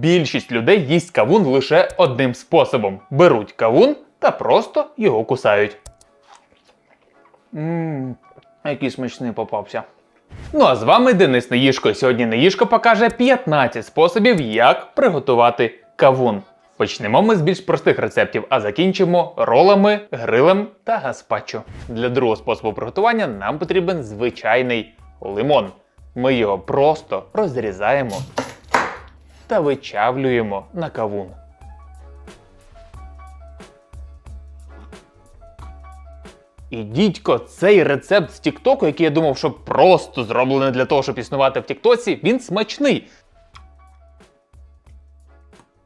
більшість людей їсть кавун лише одним способом: беруть кавун та просто його кусають. Ммм, який смачний попався. Ну а з вами Денис Неїшко. Сьогодні Неїшко покаже 15 способів, як приготувати кавун. Почнемо ми з більш простих рецептів, а закінчимо ролами, грилем та гаспачо. Для другого способу приготування нам потрібен звичайний лимон. Ми його просто розрізаємо та вичавлюємо на кавун. І дідько, цей рецепт з Тіктоку, який я думав, що просто зроблений для того, щоб існувати в Тіктоці, він смачний.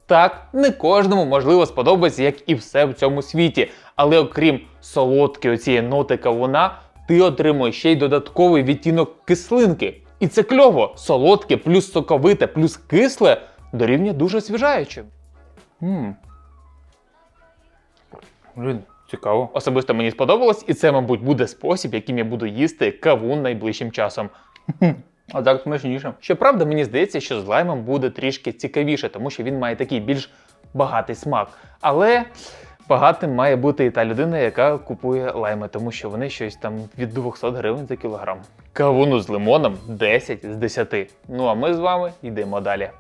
Так, не кожному можливо сподобається, як і все в цьому світі. Але окрім солодкої оцієї ноти кавуна, ти отримуєш ще й додатковий відтінок кислинки. І це кльово. Солодке плюс соковите, плюс кисле дорівнює дуже освіжаючим. Ммм. Блін, цікаво. Особисто мені сподобалось, і це, мабуть, буде спосіб, яким я буду їсти кавун найближчим часом. А так смачніше. Щоправда, мені здається, що з лаймом буде трішки цікавіше, тому що він має такий більш багатий смак. Але багатим має бути і та людина, яка купує лайми, тому що вони щось там від 200 гривень за кілограм. Кавуну з лимоном 10 з 10. Ну а ми з вами йдемо далі.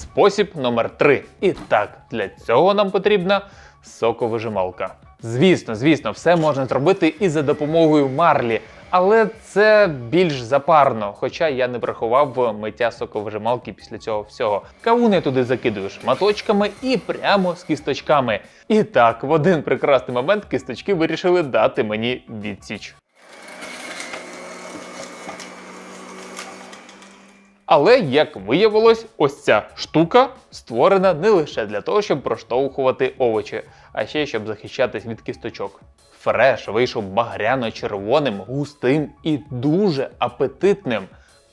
Спосіб номер 3. І так, для цього нам потрібна соковижималка. Звісно, звісно, все можна зробити і за допомогою марлі, але це більш запарно, хоча я не врахував миття соковижималки після цього всього. Кавун я туди закидую шматочками і прямо з кісточками. І так, в один прекрасний момент кісточки вирішили дати мені відсіч. Але, як виявилось, ось ця штука створена не лише для того, щоб проштовхувати овочі, а ще щоб захищатись від кісточок. Фреш вийшов багряно-червоним, густим і дуже апетитним.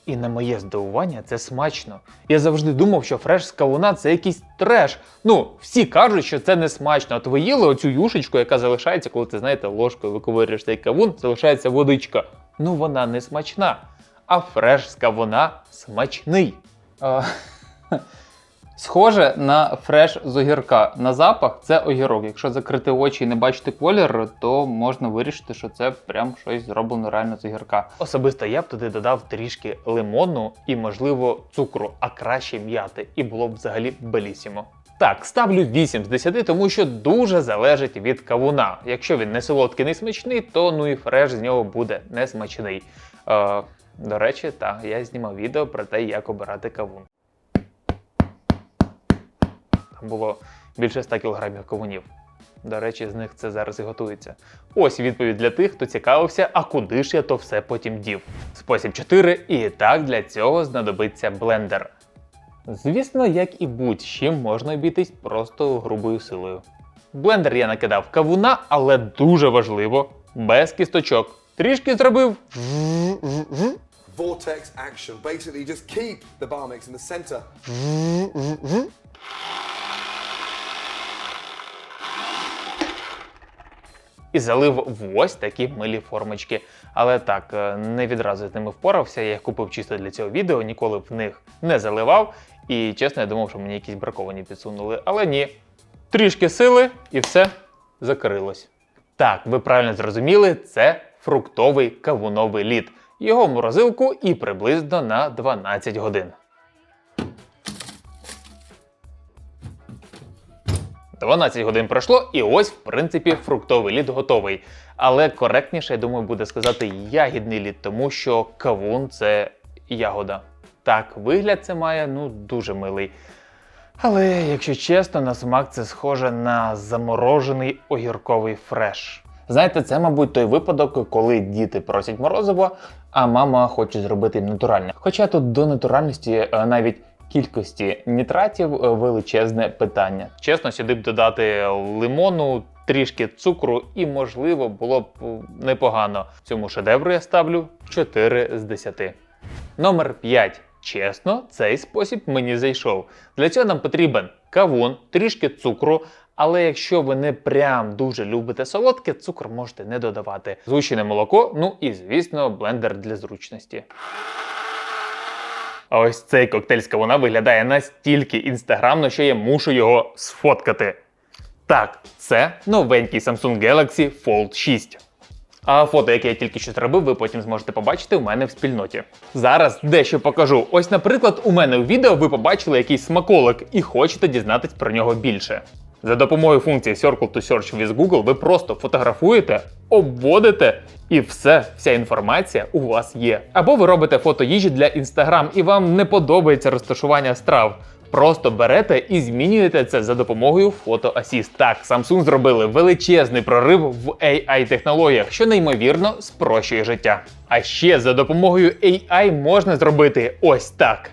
І на моє здивування це смачно. Я завжди думав, що фреш з кавуна це якийсь треш. Ну, всі кажуть, що це не смачно. От ви їли оцю юшечку, яка залишається, коли ти знаєте, ложкою виковирюєш цей кавун, залишається водичка. Ну вона не смачна. А фреш з кавуна смачний. Е, Схоже на фреш з огірка. На запах це огірок. Якщо закрити очі і не бачити колір, то можна вирішити, що це прям щось зроблено реально з огірка. Особисто я б туди додав трішки лимону і, можливо, цукру, а краще м'яти, і було б взагалі белісімо. Так, ставлю 8 з 10, тому що дуже залежить від кавуна. Якщо він не солодкий, не смачний, то ну і фреш з нього буде не смачний. Е, до речі, так, я знімав відео про те, як обирати кавун. Там було більше 100 кілограмів кавунів. До речі, з них це зараз і готується. Ось відповідь для тих, хто цікавився, а куди ж я то все потім дів. Спосіб 4. І так для цього знадобиться блендер. Звісно, як і будь-чим можна обійтись просто грубою силою. Блендер я накидав кавуна, але дуже важливо, без кісточок. Трішки зробив. Vortex action. Basically, just keep the bar mix in the center. і залив в ось такі милі формочки. Але так, е, не відразу з ними впорався. Я їх купив чисто для цього відео, ніколи в них не заливав. І чесно, я думав, що мені якісь браковані підсунули. Але ні. Трішки сили і все закрилось. Так, ви правильно зрозуміли, це фруктовий кавуновий лід. Його в морозилку і приблизно на 12 годин. 12 годин пройшло, і ось, в принципі, фруктовий лід готовий. Але коректніше, я думаю, буде сказати ягідний лід, тому що кавун це ягода. Так, вигляд це має ну дуже милий. Але, якщо чесно, на смак це схоже на заморожений огірковий фреш. Знаєте, це, мабуть, той випадок, коли діти просять морозиво, а мама хоче зробити їм натуральне. Хоча тут до натуральності е, навіть кількості нітратів е, величезне питання. Чесно, сюди б додати лимону, трішки цукру, і, можливо, було б е, непогано. Цьому шедевру я ставлю 4 з 10. Номер 5. Чесно, цей спосіб мені зайшов. Для цього нам потрібен кавун, трішки цукру. Але якщо ви не прям дуже любите солодке, цукор можете не додавати. Згущене молоко, ну і звісно, блендер для зручності. А ось цей коктейль з кавуна виглядає настільки інстаграмно, що я мушу його сфоткати. Так, це новенький Samsung Galaxy Fold 6. А фото, яке я тільки що зробив, ви потім зможете побачити у мене в спільноті. Зараз дещо покажу. Ось, наприклад, у мене у відео ви побачили якийсь смаколик і хочете дізнатись про нього більше. За допомогою функції Circle to Search with Google ви просто фотографуєте, обводите, і все, вся інформація у вас є. Або ви робите фото їжі для Instagram і вам не подобається розташування страв. Просто берете і змінюєте це за допомогою Assist. Так, Samsung зробили величезний прорив в AI-технологіях, що неймовірно спрощує життя. А ще за допомогою AI можна зробити ось так.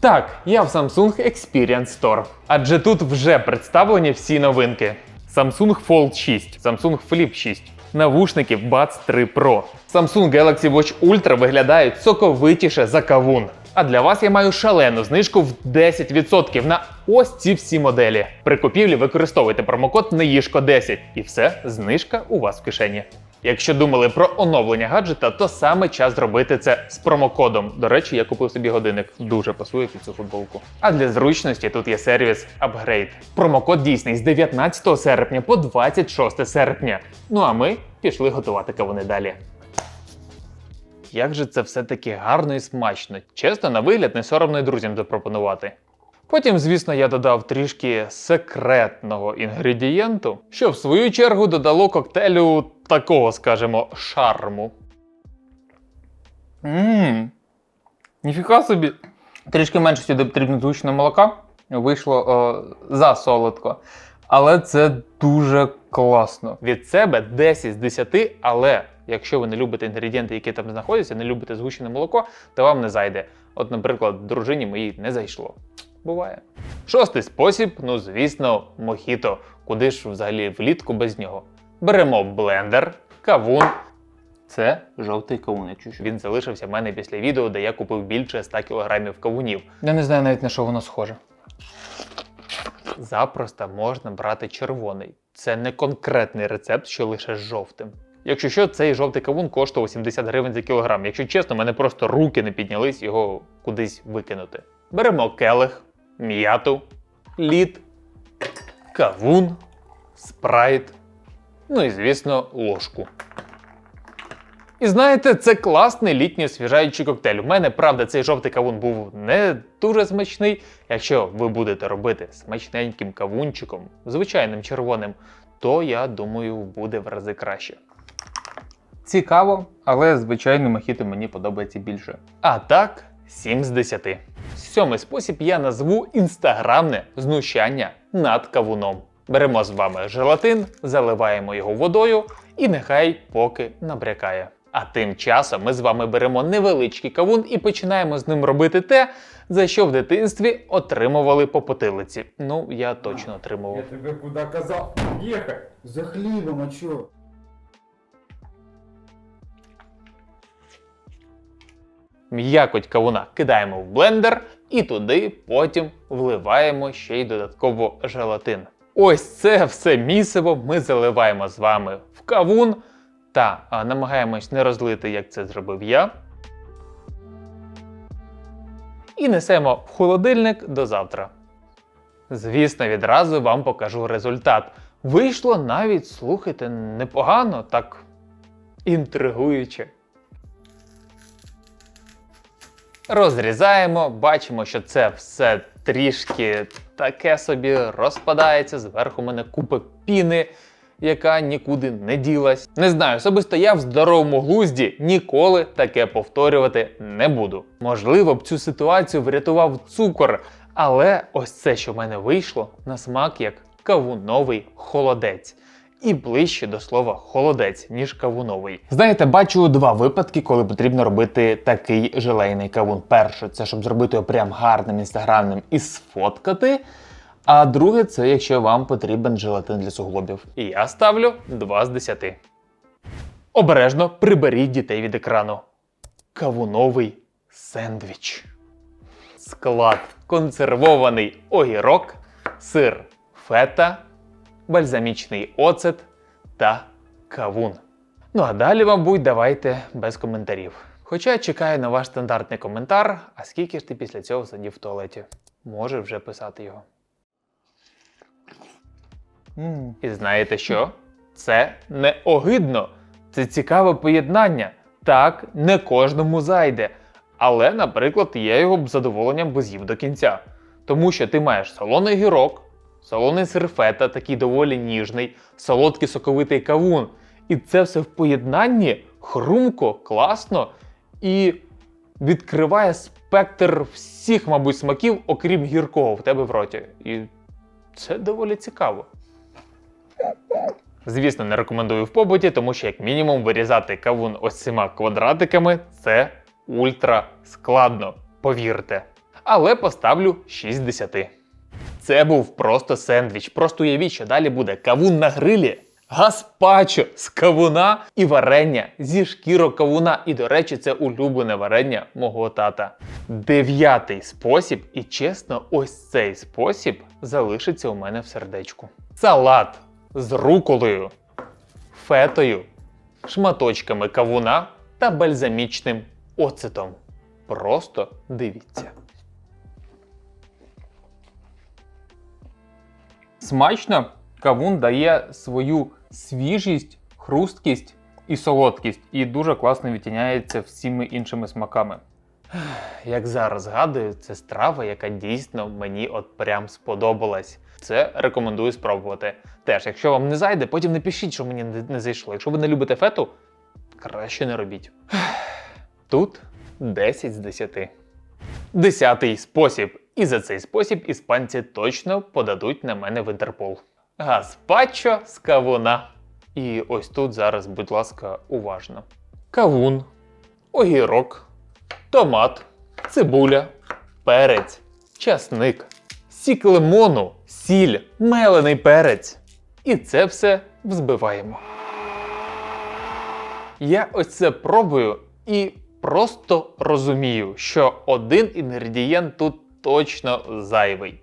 Так, я в Samsung Experience Store. Адже тут вже представлені всі новинки: Samsung Fold 6, Samsung Flip 6, навушники Buds 3 Pro. Samsung Galaxy Watch Ultra виглядають соковитіше за кавун. А для вас я маю шалену знижку в 10% на ось ці всі моделі. При купівлі використовуйте промокод NEїжко10 і все, знижка у вас в кишені. Якщо думали про оновлення гаджета, то саме час зробити це з промокодом. До речі, я купив собі годинник. Дуже пасує під цю футболку. А для зручності тут є сервіс Upgrade. Промокод дійсний з 19 серпня по 26 серпня. Ну а ми пішли готувати кавуни далі. Як же це все-таки гарно і смачно. Чесно, на вигляд не соромно й друзям запропонувати. Потім, звісно, я додав трішки секретного інгредієнту, що в свою чергу додало коктейлю такого, скажімо, шарму. Ммм. Ніфіга собі. Трішки менше сюди потрібно звучного молока. Вийшло о, за солодко. Але це дуже класно. Від себе 10 з 10, але якщо ви не любите інгредієнти, які там знаходяться, не любите згущене молоко, то вам не зайде. От, наприклад, дружині моїй не зайшло. Буває. Шостий спосіб, ну звісно, мохіто. Куди ж взагалі влітку без нього? Беремо блендер, кавун. Це жовтий кавун, якщо що. Він залишився в мене після відео, де я купив більше 100 кг кавунів. Я не знаю навіть на що воно схоже. Запросто можна брати червоний. Це не конкретний рецепт, що лише з жовтим. Якщо що, цей жовтий кавун коштував 70 гривень за кілограм. Якщо чесно, мене просто руки не піднялись його кудись викинути. Беремо келих, м'яту, лід, кавун, спрайт, ну і звісно, ложку. І знаєте, це класний літній освіжаючий коктейль. У мене, правда, цей жовтий кавун був не дуже смачний. Якщо ви будете робити смачненьким кавунчиком, звичайним червоним, то я думаю, буде в рази краще. Цікаво, але звичайно мохіто мені подобається більше. А так, 7 з 10. Сьомий спосіб я назву інстаграмне знущання над кавуном. Беремо з вами желатин, заливаємо його водою і нехай поки набрякає. А тим часом ми з вами беремо невеличкий кавун і починаємо з ним робити те, за що в дитинстві отримували по потилиці. Ну, я точно отримував. Я тебе куда казал? Ехать! За хлебом, а чё? М'якоть кавуна кидаємо в блендер і туди потім вливаємо ще й додатково желатин. Ось це все місиво ми заливаємо з вами в кавун та намагаємось не розлити, як це зробив я. І несемо в холодильник до завтра. Звісно, відразу вам покажу результат. Вийшло навіть, слухайте, непогано, так інтригуюче. Розрізаємо, бачимо, що це все трішки таке собі розпадається. Зверху в мене купа піни, яка нікуди не ділась. Не знаю, особисто я в здоровому глузді ніколи таке повторювати не буду. Можливо, б цю ситуацію врятував цукор, але ось це, що в мене вийшло, на смак як кавуновий холодець. І ближче до слова холодець, ніж кавуновий. Знаєте, бачу два випадки, коли потрібно робити такий желейний кавун. Перше, це щоб зробити його прям гарним інстаграмним і сфоткати. А друге, це якщо вам потрібен желатин для суглобів. І я ставлю 2 з 10. Обережно приберіть дітей від екрану. Кавуновий сендвіч. Склад консервований огірок, сир фета, бальзамічний оцет та кавун. Ну а далі, мабуть, давайте без коментарів. Хоча чекаю на ваш стандартний коментар, а скільки ж ти після цього сидів в туалеті? Може вже писати його. М. І знаєте що? Це не огидно. Це цікаве поєднання. Так, не кожному зайде. Але, наприклад, я його б задоволенням би з'їв до кінця. Тому що ти маєш солоний гірок, солоний сир фета, такий доволі ніжний, солодкий соковитий кавун. І це все в поєднанні хрумко, класно і відкриває спектр всіх, мабуть, смаків, окрім гіркого в тебе в роті. І це доволі цікаво. Звісно, не рекомендую в побуті, тому що, як мінімум, вирізати кавун ось цими квадратиками це ультра складно, повірте. Але поставлю 6 з 10. Це був просто сендвіч. Просто уявіть, що далі буде кавун на грилі, гаспачо з кавуна і варення зі шкірок кавуна. І, до речі, це улюблене варення мого тата. Дев'ятий спосіб, і чесно, ось цей спосіб залишиться у мене в сердечку. Салат з руколою, фетою, шматочками кавуна та бальзамічним оцетом. Просто дивіться. Смачно кавун дає свою свіжість, хрусткість і солодкість, і дуже класно відтіняється всіми іншими смаками. Як зараз згадую, це страва, яка дійсно мені от прям сподобалась. Це рекомендую спробувати. Теж, якщо вам не зайде, потім не пишіть, що мені не зайшло. Якщо ви не любите фету, краще не робіть. Тут 10 з 10. Десятий спосіб. І за цей спосіб іспанці точно подадуть на мене в Інтерпол. Гаспачо з кавуна. І ось тут зараз, будь ласка, уважно. Кавун, огірок, томат, цибуля, перець, часник, сік лимону, сіль, мелений перець. І це все взбиваємо. Я ось це пробую і просто розумію, що один інгредієнт тут точно зайвий.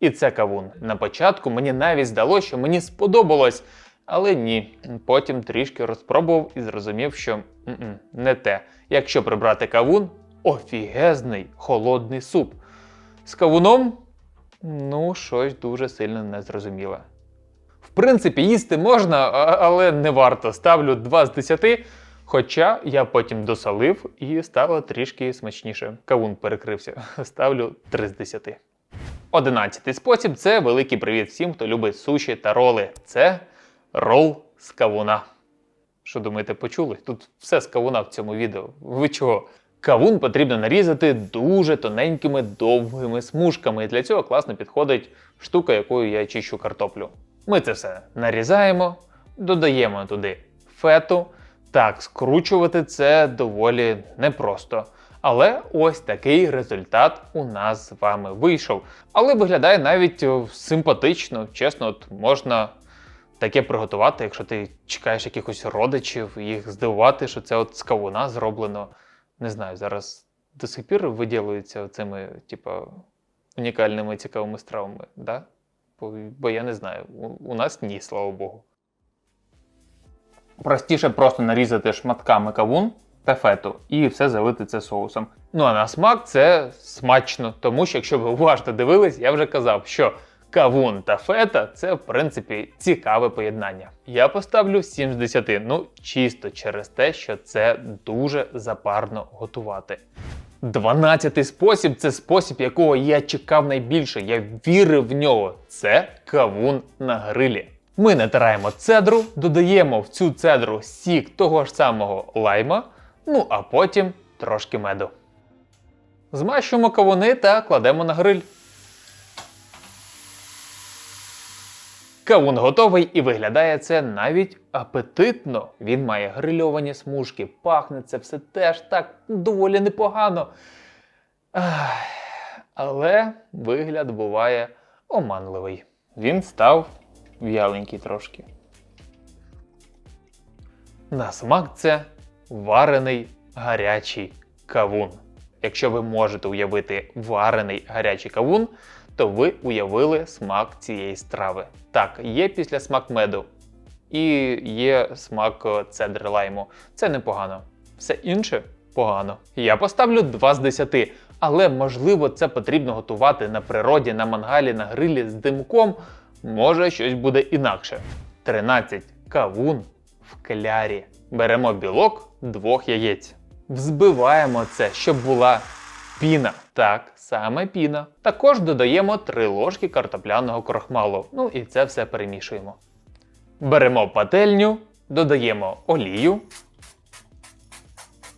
І це кавун. На початку мені навіть здалося, що мені сподобалось, але ні. Потім трішки розпробував і зрозумів, що м-м, не те. Якщо прибрати кавун, офігезний холодний суп. З кавуном, ну, щось дуже сильно незрозуміле. В принципі, їсти можна, але не варто. Ставлю 2 з 10. Хоча я потім досолив і стало трішки смачніше. Кавун перекрився. Ставлю 3 з 10. Одинадцятий спосіб це великий привіт всім, хто любить суші та роли. Це рол з кавуна. Що думаєте, почули? Тут все з кавуна в цьому відео. Ви чого? Кавун потрібно нарізати дуже тоненькими довгими смужками. І для цього класно підходить штука, якою я чищу картоплю. Ми це все нарізаємо, додаємо туди фету. Так, скручувати це доволі непросто. Але ось такий результат у нас з вами вийшов. Але виглядає навіть симпатично, чесно, от можна таке приготувати, якщо ти чекаєш якихось родичів, їх здивувати, що це от з кавуна зроблено. Не знаю, зараз до сих пір виділюються цими, типа, унікальними цікавими стравами, да? Бо, я не знаю. У нас ні, слава Богу. Простіше просто нарізати шматками кавун та фету і все залити це соусом. Ну а на смак це смачно, тому що якщо ви уважно дивились, я вже казав, що кавун та фета це в принципі цікаве поєднання. Я поставлю 7 з 10, ну чисто через те, що це дуже запарно готувати. Дванадцятий спосіб це спосіб, якого я чекав найбільше. Я вірив в нього. Це кавун на грилі. Ми натираємо цедру, додаємо в цю цедру сік того ж самого лайма, ну а потім трошки меду. Змащуємо кавуни та кладемо на гриль. Кавун готовий і виглядає це навіть апетитно. Він має грильовані смужки, пахне це все теж так доволі непогано. Але вигляд буває оманливий. Він став в'яленький трошки. На смак це варений гарячий кавун. Якщо ви можете уявити варений гарячий кавун, то ви уявили смак цієї страви. Так, є після смак меду і є смак е, цедри лайму. Це непогано. Все інше погано. Я поставлю 2 з 10, але можливо це потрібно готувати на природі, на мангалі, на грилі з димком. Може щось буде інакше. 13. Кавун в клярі. Беремо білок двох яєць. Взбиваємо це, щоб була піна. Так, саме піна. Також додаємо 3 ложки картопляного крохмалу. Ну і це все перемішуємо. Беремо пательню, додаємо олію.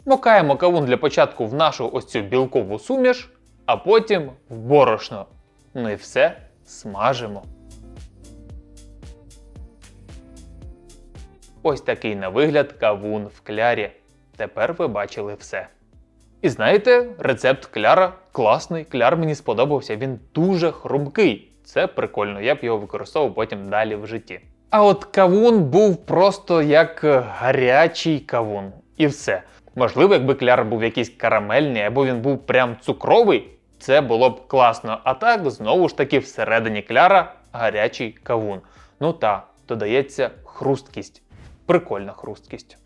Мокаємо кавун для початку в нашу ось цю білкову суміш, а потім в борошно. Ну і все смажимо. Ось такий на вигляд кавун в клярі. Тепер ви бачили все. І знаєте, рецепт кляра класний, кляр мені сподобався, він дуже хрумкий. Це прикольно, я б його використовував потім далі в житті. А от кавун був просто як гарячий кавун. І все. Можливо, якби кляр був якийсь карамельний, або він був прям цукровий, це було б класно. А так, знову ж таки, всередині кляра гарячий кавун. Ну та, додається хрусткість. Прикольна хрусткість.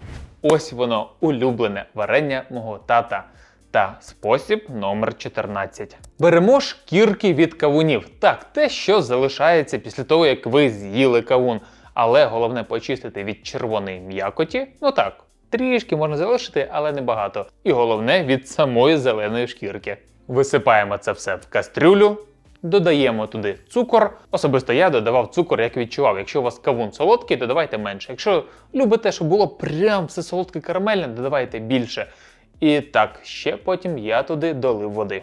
Ось воно, улюблене варення мого тата. Та спосіб номер 14. Беремо шкірки від кавунів. Так, те, що залишається після того, як ви з'їли кавун. Але головне почистити від червоної м'якоті. Ну так, трішки можна залишити, але не багато. І головне від самої зеленої шкірки. Висипаємо це все в кастрюлю. Додаємо туди цукор. Особисто я додавав цукор, як відчував. Якщо у вас кавун солодкий, додавайте менше. Якщо любите, щоб було прям все солодке карамельне, додавайте більше. І так, ще потім я туди долив води.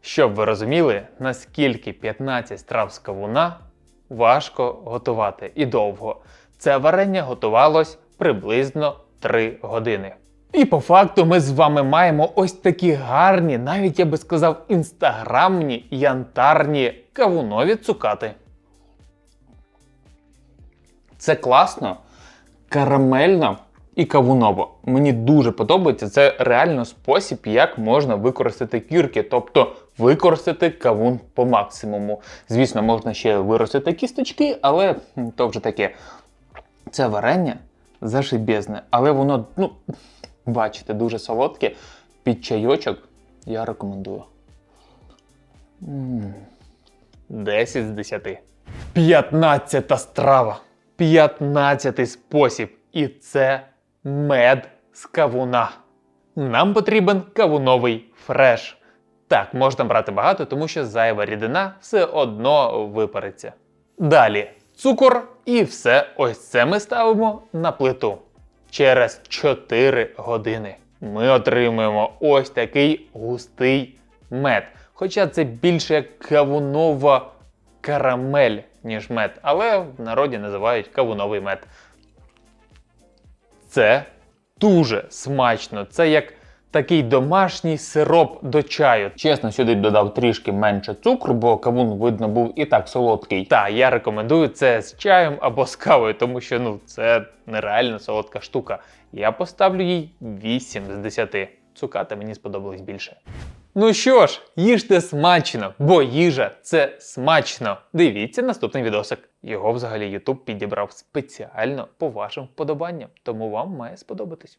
Щоб ви розуміли, наскільки 15 страв з кавуна важко готувати і довго. Це варення готувалось приблизно 3 години. І по факту ми з вами маємо ось такі гарні, навіть я би сказав, інстаграмні янтарні кавунові цукати. Це класно, карамельно і кавуново. Мені дуже подобається. Це реально спосіб, як можна використати кірки, тобто використати кавун по максимуму. Звісно, можна ще виростити кісточки, але то вже таке. Це варення зашибезне, але воно, ну, бачите, дуже солодке. Під чайочок я рекомендую. М. 10 з 10. 15 страва. 15 спосіб. І це мед з кавуна. Нам потрібен кавуновий фреш. Так, можна брати багато, тому що зайва рідина все одно випариться. Далі цукор і все ось це ми ставимо на плиту. Через 4 години ми отримуємо ось такий густий мед. Хоча це більше кавунова карамель, ніж мед, але в народі називають кавуновий мед. Це дуже смачно. Це як такий домашній сироп до чаю. Чесно, сюди додав трішки менше цукру, бо кавун, видно, був і так солодкий. Та я рекомендую це з чаєм або з кавою, тому що ну це нереально солодка штука. Я поставлю їй 8 з 10. Цукати мені сподобались більше. Ну що ж, їжте смачно, бо їжа це смачно. Дивіться наступний відосик. Його взагалі YouTube підібрав спеціально по вашим вподобанням, тому вам має сподобатись.